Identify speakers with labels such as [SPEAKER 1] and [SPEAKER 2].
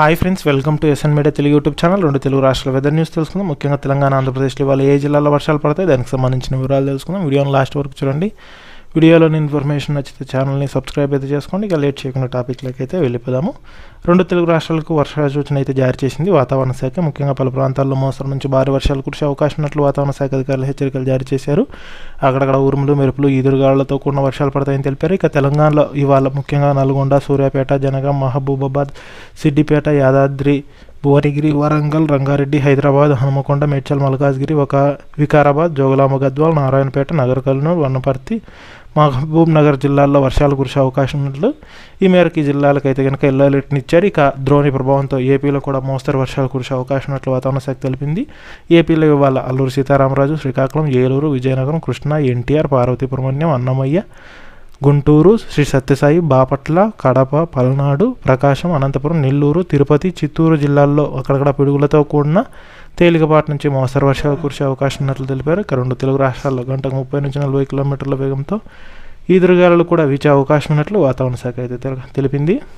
[SPEAKER 1] Hi friends welcome to SN media Telugu YouTube channel రెండు తెలుగు రాష్ట్రాల weather news తెలుసుకుందాం. ముఖ్యంగా తెలంగాణ ఆంధ్రప్రదేశ్లో ఇవాళ ఏ జిల్లాలో వర్షాలు పడతాయి? దానికి సంబంధించిన వివరాలు తెలుసుకుందాం. వీడియోని లాస్ట్ వరకు చూడండి. వీడియోలోని ఇన్ఫర్మేషన్ నచ్చితే ఛానల్ని సబ్స్క్రైబ్ అయితే చేసుకోండి. ఇక లేట్ చేయకుండా టాపిక్లోకి అయితే వెళ్ళిపోదాము. రెండు తెలుగు రాష్ట్రాలకు వర్షాల సూచన అయితే జారీ చేసింది. వాతావరణ శాఖ ముఖ్యంగా పలు ప్రాంతాల్లో మోస్తరు నుంచి భారీ వర్షాలు కురిసే అవకాశం ఉన్నట్లు వాతావరణ శాఖ అధికారులు హెచ్చరికలు జారీ చేశారు. అక్కడక్కడ ఉరుములు మెరుపులు ఈదురుగాళ్ళతో కూడిన వర్షాలు పడతాయని తెలిపారు. ఇక తెలంగాణలో ఇవాళ ముఖ్యంగా నల్గొండ సూర్యాపేట జనగాం మహబూబాబాద్ సిద్దిపేట యాదాద్రి భువనగిరి వరంగల్ రంగారెడ్డి హైదరాబాద్ హనుమకొండ మేడ్చల్ మల్కాజ్గిరి ఒక వికారాబాద్ జోగులాంబ గద్వాల్ నారాయణపేట నగర్ కర్నూలు వన్నపర్తి మహబూబ్ నగర్ జిల్లాల్లో వర్షాలు కురిసే అవకాశం ఉన్నట్లు ఈ మేరకు ఈ జిల్లాలకు అయితే కనుక ఎల్లో అలర్ట్ని ఇచ్చారు. ఇక ద్రోణి ప్రభావంతో ఏపీలో కూడా మోస్తరు వర్షాలు కురిసే అవకాశం ఉన్నట్లు వాతావరణ శాఖ తెలిపింది. ఏపీలో ఇవాళ అల్లూరు సీతారామరాజు శ్రీకాకుళం ఏలూరు విజయనగరం కృష్ణా ఎన్టీఆర్ పార్వతీపురమణ్యం అన్నమయ్య గుంటూరు శ్రీ సత్యసాయి బాపట్ల కడప పల్నాడు ప్రకాశం అనంతపురం నెల్లూరు తిరుపతి చిత్తూరు జిల్లాల్లో అక్కడక్కడ పిడుగులతో కూడిన తేలికపాటి నుంచి మోస్తరు వర్షాలు కురిసే అవకాశం ఉన్నట్లు తెలిపారు. ఇక రెండు తెలుగు రాష్ట్రాల్లో గంటకు ముప్పై నుంచి నలభై కిలోమీటర్ల వేగంతో ఈదురుగాలు కూడా వీచే అవకాశం ఉన్నట్లు వాతావరణ శాఖ అయితే తెలిపింది.